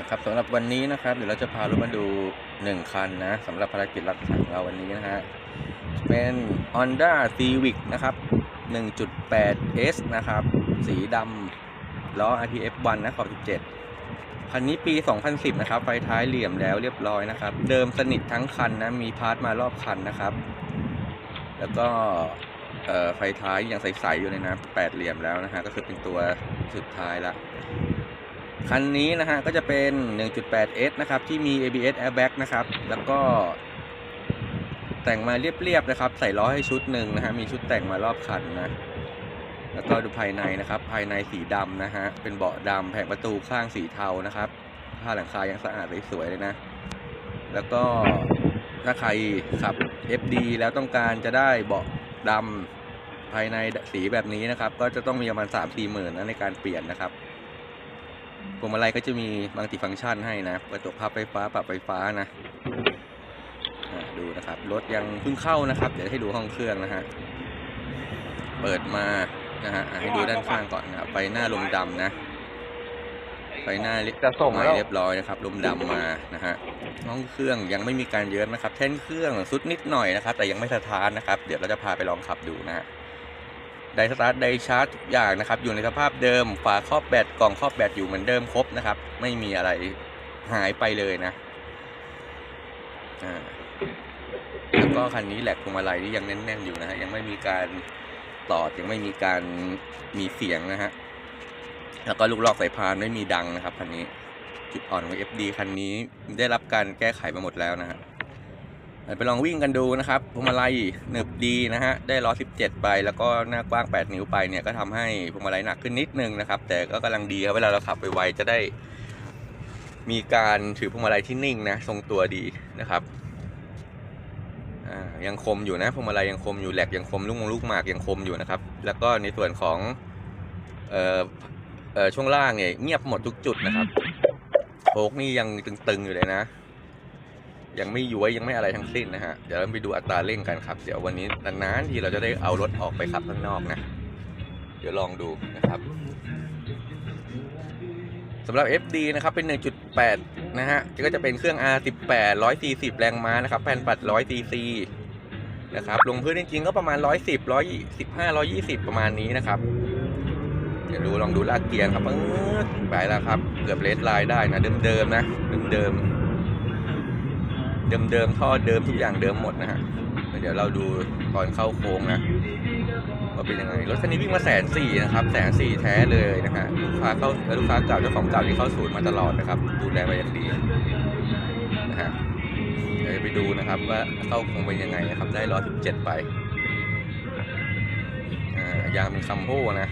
นะครับสำหรับวันนี้นะครับ เดี๋ยวเราจะพารถมาดู 1 คันนะสำหรับภารกิจรักษาของเราวันนี้นะฮะเป็น Honda Civic นะครับ 1.8S นะครับ สีดำล้อ RPF 1 นะขอบ 17 คันนี้ปี 2010 นะครับ ไฟท้ายเหลี่ยมแล้วเรียบร้อยนะครับ เดิมสนิททั้งคันนะ มีพาร์ทมารอบคันนะครับ แล้วก็ไฟท้ายยังใสๆอยู่เลยนะ แปดเหลี่ยมแล้วนะฮะ ก็คือเป็นตัวสุดท้ายละ คันนี้นะฮะก็จะเป็น 1.8S นะครับที่มี ABS airbag นะครับ แล้วก็ แต่งมาเรียบๆนะครับ ใส่ล้อให้ชุดหนึ่งนะฮะมีชุดแต่งมารอบคันนะ แล้วก็ดูภายในนะครับ ภายในสีดำนะฮะเป็นเบาะดำแผงประตูข้างสีเทานะครับผ้าหลังคายังสะอาดสวยๆเลยนะ แล้วก็ถ้าใครขับ FD แล้วต้องการจะได้เบาะดำภายในสีแบบนี้นะครับ ก็จะต้องมีประมาณ3 4หมื่นนะในการเปลี่ยนนะครับ พวงมาลัยก็จะมีมัลติฟังก์ชันให้นะกระจกพับไฟฟ้าปรับไฟฟ้านะอ่าดูนะครับรถยังเพิ่งเข้านะครับ เดี๋ยวให้ดูห้องเครื่องนะฮะเปิดมานะฮะอะให้ดูด้านข้างก่อนนะครับไฟหน้าลมดำนะไฟหน้าเรียบจะส่งใหม่แล้วเรียบร้อยนะครับลมดำมานะฮะห้องเครื่องยังไม่มีการเยินนะครับ แท่นเครื่องสุดนิดหน่อยนะครับ แต่ยังไม่สะท้านนะครับ เดี๋ยวเราจะพาไปลองขับดูนะฮะ ไดสตาร์ทไดชาร์จทุกอย่างนะครับ อยู่ในสภาพเดิม ฝาครอบแบตกล่องครอบแบตอยู่เหมือนเดิมครบนะครับ ไม่มีอะไรหายไปเลยนะแล้วก็คันนี้แหลกพวงมาลัยนี่ยังแน่นๆอยู่นะฮะยังไม่มีการตอดยังไม่มีการมีเสียงนะฮะแล้วก็ลูกลอกสายพานไม่มีดังนะครับคันนี้จุดอ่อนของ FD คันนี้ได้รับการแก้ไขมาหมดแล้วนะฮะ ไปลองวิ่งกันดูนะครับพวงมาลัยหนึบดีนะฮะได้ล้อ 17 ไป แล้วก็หน้ากว้าง 8 นิ้วไปเนี่ยก็ทำให้พวงมาลัยหนักขึ้นนิดนึงนะครับ แต่ก็กำลังดีครับเวลาเราขับไปไวจะได้ มีการถือพวงมาลัยที่นิ่งนะทรงตัวดีนะครับยังคมอยู่นะพวงมาลัยยังคมอยู่แหลกยังคมลูกมงลูกหมากยังคมอยู่นะครับ แล้วก็ในส่วนของเอ่อเอ่อช่วงล่างเนี่ยเงียบหมดทุกจุดนะครับโชคนี่ยังตึงๆอยู่เลยนะ ยังไม่ย้วยยังไม่อะไรทั้งสิ้นนะฮะ เดี๋ยวเราไปดูอัตราเร่งกันครับ เดี๋ยววันนี้นานๆทีเราจะได้เอารถออกไปขับข้างนอกนะ เดี๋ยวลองดูนะครับสำหรับ FD นะครับเป็น 1.8 นะฮะก็จะเป็นเครื่อง R18 140 แรงม้านะครับแผ่นปัด100 cc นะครับลงพื้นจริงๆก็ประมาณ 110 115 120 ประมาณนี้นะครับ เดี๋ยวดูลองดูลากเกียร์ครับปึ๊ดไปแล้วครับ เกือบเลสไลน์ได้นะเดิมๆนะเดิมๆ เดิมๆท่อเดิมทุกอย่างเดิมหมดนะฮะเดี๋ยวเราดูตอนเข้าโค้งนะว่าเป็นยังไงรถคันนี้วิ่งมาแสนสี่นะครับแสนสี่แท้เลยนะฮะลูกค้าเข้าลูกค้าเก่าเจ้าของเก่าที่เข้าศูนย์มาตลอดนะครับ ดูแลมาอย่างดีนะฮะเดี๋ยวไปดูนะครับว่าเข้าโค้งเป็นยังไงนะครับ ได้ร้อยสิบเจ็ดไปอ่ายางเป็นคัมโบนะ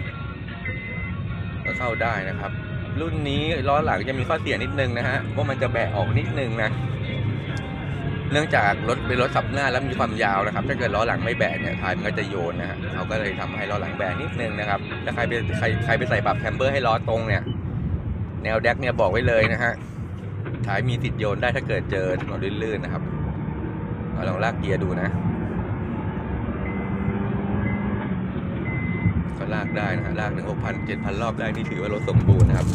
ก็เข้าได้นะครับ รุ่นนี้ล้อหลังจะมีข้อเสียนิดนึงนะฮะว่ามันจะแบะออกนิดนึงนะ เนื่องจากรถเป็นรถขับหน้าแล้วมีความยาวนะครับ ถ้าเกิดล้อหลังไม่แบนเนี่ยท้ายมันก็จะโยนนะฮะเขาก็เลยทำให้ล้อหลังแบนนิดนึงนะครับถ้าใครไปใครใครไปใส่ปรับแคมเบอร์ให้ล้อตรงเนี่ย แนวแดกเนี่ยบอกไว้เลยนะฮะท้ายมีติดโยนได้ถ้าเกิดเจอถนนลื่นๆนะครับเอาลองลากเกียร์ดูนะก็ลากได้นะฮะลากถึงหกพันเจ็ดพันรอบได้นี่ถือว่ารถสมบูรณ์นะครับ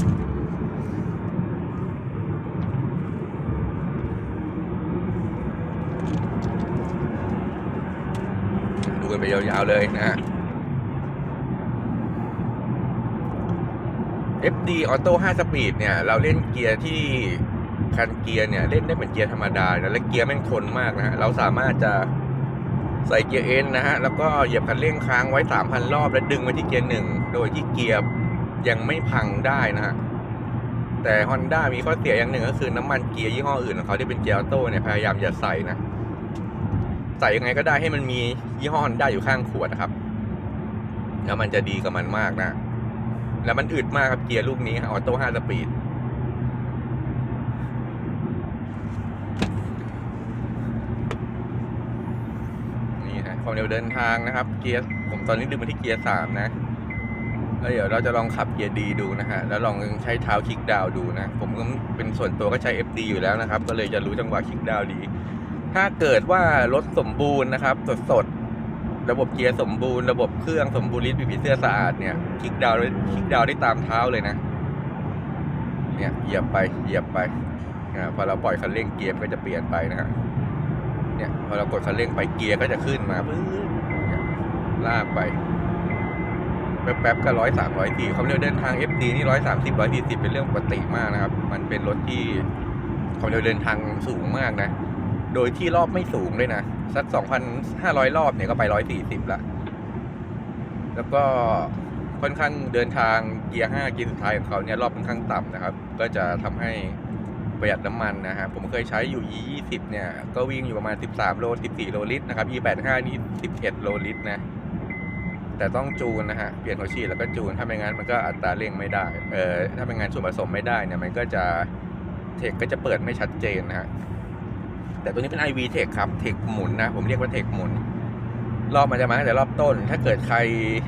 ดูกัน ไปยาวๆเลยนะฮะ FD Auto 5 Speed เนี่ย เราเล่นเกียร์ที่คันเกียร์เนี่ย เล่นได้เหมือนเกียร์ธรรมดานะและเกียร์แม่งทนมากนะฮะ เราสามารถจะใส่เกียร์เอ็นนะฮะ แล้วก็เหยียบคันเร่งค้างไว้ 3,000 รอบ แล้วดึงไปที่เกียร์หนึ่งโดยที่เกียร์ยังไม่พังได้นะฮะ แต่ Honda มีข้อเสียอย่างหนึ่งก็คือน้ำมันเกียร์ยี่ห้ออื่นของเขาที่เป็นเกียร์ออโต้เนี่ยพยายามอย่าใส่นะ ใส่ยังไงก็ได้ให้มันมียี่ห้อ Honda อยู่ข้างขวดนะครับ แล้วมันจะดีกับมันมากนะ แล้วมันอึดมากครับเกียร์ลูกนี้ออโต้5สปีดนี่ฮะความเร็วเดินทางนะครับ เกียร์ผมตอนนี้ดึงมาที่เกียร์สามนะแล้วเดี๋ยวเราจะลองขับเกียร์ดีดูนะฮะแล้วลองใช้เท้าคลิกดาวดูนะ ผมก็เป็นส่วนตัวก็ใช้ FD อยู่แล้วนะครับ ก็เลยจะรู้จังหวะคลิกดาวดี ถ้าเกิดว่ารถสมบูรณ์นะครับ สดสดๆระบบเกียร์สมบูรณ์ระบบเครื่องสมบูรณ์ลิ้นปีผีเสื้อสะอาดเนี่ยคลิกดาวน์คลิกดาวน์ได้ตามเท้าเลยนะ เนี่ยเหยียบไปเหยียบไปอ่าพอเราปล่อยคันเร่งเกียร์ก็จะเปลี่ยนไปนะฮะเนี่ยพอเรากดคันเร่งไปเกียร์ก็จะขึ้นมาปึ๊บเนี่ยลากไปแป๊บๆก็ร้อยสามร้อยสี่ความเร็วเดินทาง FD นี่ร้อยสามสิบร้อยสี่สิบเป็นเรื่องปกติมากนะครับ มันเป็นรถที่ความเร็วเดินทางสูงมากนะ โดยที่รอบไม่สูงเลยนะ สักสองพันห้าร้อยรอบเนี่ยก็ไปร้อยสี่สิบละ แล้วก็ค่อนข้างเดินทางเกียร์ห้าเกียร์สุดท้ายของเขาเนี่ยรอบค่อนข้างต่ำนะครับ ก็จะทำให้ประหยัดน้ำมันนะฮะ ผมเคยใช้อยู่ E 2 0 เนี่ย ก็วิ่งอยู่ประมาณ 13 โล 14 โลลิตรนะครับ E 8 5 นี่ 11 โลลิตรนะ แต่ต้องจูนนะฮะ เปลี่ยนหัวฉีดแล้วก็จูน ถ้าไม่งั้นมันก็อัตราเร่งไม่ได้ เออถ้าไม่งั้นส่วนผสมไม่ได้เนี่ย มันก็จะเทคก็จะเปิดไม่ชัดเจนนะฮะ แต่ตัวนี้เป็น IV เทคครับ เทคหมุนนะ ผมเรียกว่าเทคหมุน รอบมันจะมาตั้งแต่รอบต้น ถ้าเกิดใคร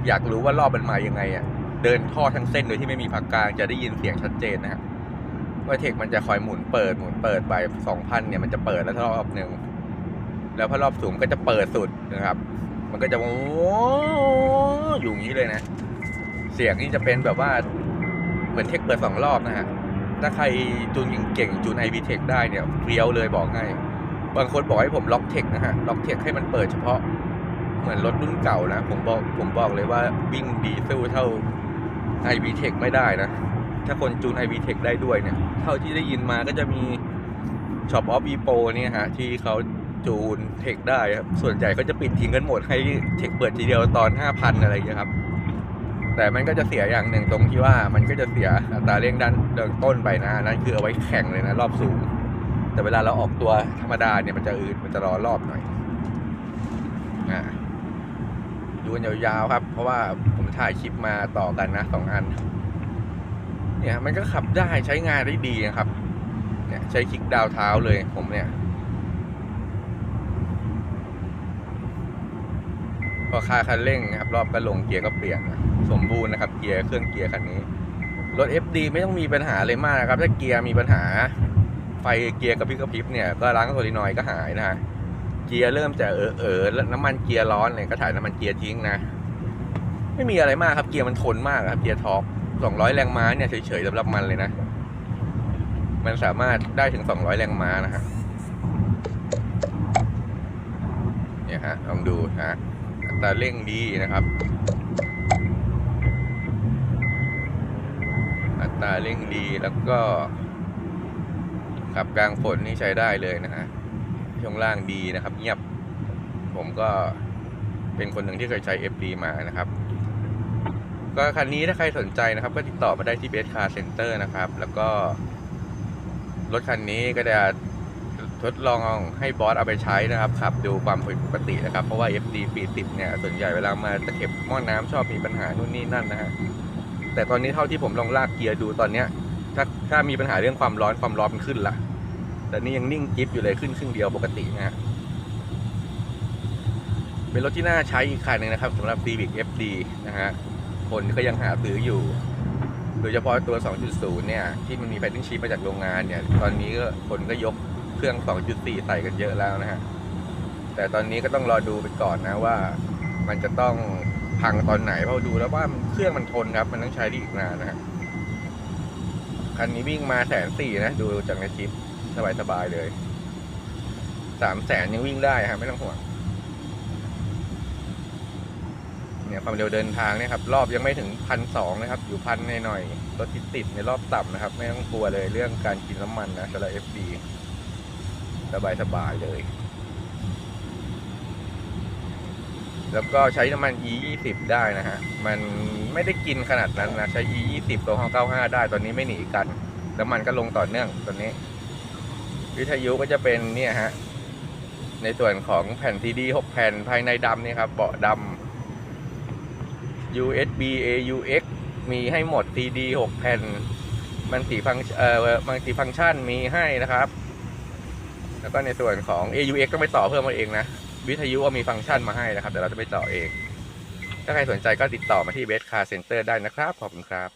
อยากรู้ว่ารอบมันมายังไงอะ เดินท่อทั้งเส้นโดยที่ไม่มีผักกลางจะได้ยินเสียงชัดเจนนะฮะว่าเทคมันจะคอยหมุนเปิดหมุนเปิดไปสองพันเนี่ยมันจะเปิดแล้วรอบหนึ่งแล้วพอรอบสูงก็จะเปิดสุดนะครับ มันก็จะโอ้อยู่อย่างนี้เลยนะ เสียงนี่จะเป็นแบบว่าเหมือนเทคเปิดสองรอบนะฮะถ้าใครจูนเก่งๆจูนไอวีเทคได้เนี่ยเฟี้ยวเลยบอกให้ บางคนบอกให้ผมล็อกเทคนะฮะล็อกเทคให้มันเปิดเฉพาะเหมือนรถรุ่นเก่านะ ผมบอกผมบอกเลยว่าวิ่งดีสู้เท่า i v t e c h ไม่ได้นะ ถ้าคนจูน i v t e c h ได้ด้วยเนี่ย เท่าที่ได้ยินมาก็จะมี Shop of Epo เนี่ยฮะ ที่เขาจูนเทคได้ครับ ส่วนใหญ่ก็จะปิดทิ้งกันหมดให้เทคเปิดทีเดียวตอน 5,000 อะไรอย่างเงี้ยครับ แต่มันก็จะเสียอย่างหนึ่งตรงที่ว่ามันก็จะเสียอัตราเร่งด้านเดินต้นไปนะนั่นคือเอาไว้แข่งเลยนะ รอบสูง แต่เวลาเราออกตัวธรรมดาเนี่ยมันจะอืดมันจะรอรอบหน่อยอ่าดูกันยาวๆครับ เพราะว่าผมถ่ายคลิปมาต่อกันนะสองอัน เนี่ยมันก็ขับได้ใช้งานได้ดีนะครับ เนี่ยใช้คลิกดาวเท้าเลยผมเนี่ย พอคาคันเร่งนะครับ รอบก็ลงเกียร์ก็เปลี่ยนสมบูรณ์นะครับ เกียร์เครื่องเกียร์คันนี้ รถ FD ไม่ต้องมีปัญหาเลยมากนะครับ ถ้าเกียร์มีปัญหา ฟเกียร์กระพริบกระพริบเนี่ยก็ล้างโซลินอยก็หายนะฮะเกียร์เริ่มจะเออเออแล้วน้ำมันเกียร์ร้อนเลยก็ถ่ายน้ำมันเกียร์ทิ้งนะ ไม่มีอะไรมากครับเกียร์มันทนมากครับเกียร์ท็อป200 แรงม้าเนี่ยเฉยๆสำหรับมันเลยนะ มันสามารถได้ถึง 200 แรงม้านะฮะเนี่ยฮะลองดูฮะอัตราเร่งดีนะครับอัตราเร่งดีแล้วก็ ขับกลางฝนนี่ใช้ได้เลยนะฮะช่วงล่างดีนะครับ เงียบ ผมก็เป็นคนหนึ่งที่เคยใช้ FD มานะครับ ก็คันนี้ถ้าใครสนใจนะครับ ก็ติดต่อมาได้ที่เบสคาร์เซ็นเตอร์นะครับ แล้วก็ รถคันนี้ก็จะทดลองให้บอสเอาไปใช้นะครับ ขับดูความผิดปกตินะครับ เพราะว่า FD ปีติดเนี่ย ส่วนใหญ่เวลามาตะเข็บหม้อน้ำชอบมีปัญหานู่นนี่นั่นนะฮะแต่ตอนนี้เท่าที่ผมลองลากเกียร์ดูตอนเนี้ย ถ้าถ้ามีปัญหาเรื่องความร้อนความร้อนมันขึ้นละแต่นี่ยังนิ่งจิ๊บอยู่เลยขึ้นครึ่งเดียวปกตินะฮะเป็นรถที่น่าใช้อีกคันหนึ่งนะครับสำหรับ Civic FD นะฮะคนก็ยังหาซื้ออยู่ โดยเฉพาะตัว 2.0 เนี่ย ที่มันมีแพทเทิร์นชีพมาจากโรงงานเนี่ย ตอนนี้ก็คนก็ยกเครื่อง 2.4 ใส่กันเยอะแล้วนะฮะ แต่ตอนนี้ก็ต้องรอดูไปก่อนนะว่า มันจะต้องพังตอนไหนเพราะดูแล้วว่าเครื่องมันทนครับ มันต้องใช้ได้อีกนานนะฮะ คันนี้วิ่งมาแสนสี่นะ ดูจากในคลิปสบายๆเลยสามแสนยังวิ่งได้ครับไม่ต้องห่วงเนี่ยความเร็วเดินทางเนี่ยครับ รอบยังไม่ถึงพันสองนะครับ อยู่พันหน่อยๆรถติดติดในรอบต่ำนะครับ ไม่ต้องกลัวเลยเรื่องการกินน้ำมันนะสำหรับ FD สบายๆเลย แล้วก็ใช้น้ำมัน E 2 0ได้นะฮะ มันไม่ได้กินขนาดนั้นนะ ใช้ E 2 0ตัว95 ได้ ตอนนี้ไม่หนีกัน น้ำมันก็ลงต่อเนื่องตอนนี้ วิทยุก็จะเป็นเนี่ยฮะ ในส่วนของแผ่น CD 6แผ่นภายในดำนี่ครับ เบาะดำ USB AUX มีให้หมด CD 6แผ่น มันสีฟังเอ่อมันสีฟังก์ชันมีให้นะครับ แล้วก็ในส่วนของ AUX ต้องไปต่อเพิ่มมาเองนะ วิทยุมีฟังก์ชันมาให้นะครับแต่เราจะไปต่อเอง ถ้าใครสนใจก็ติดต่อมาที่ Best Car Center ได้นะครับ ขอบคุณครับ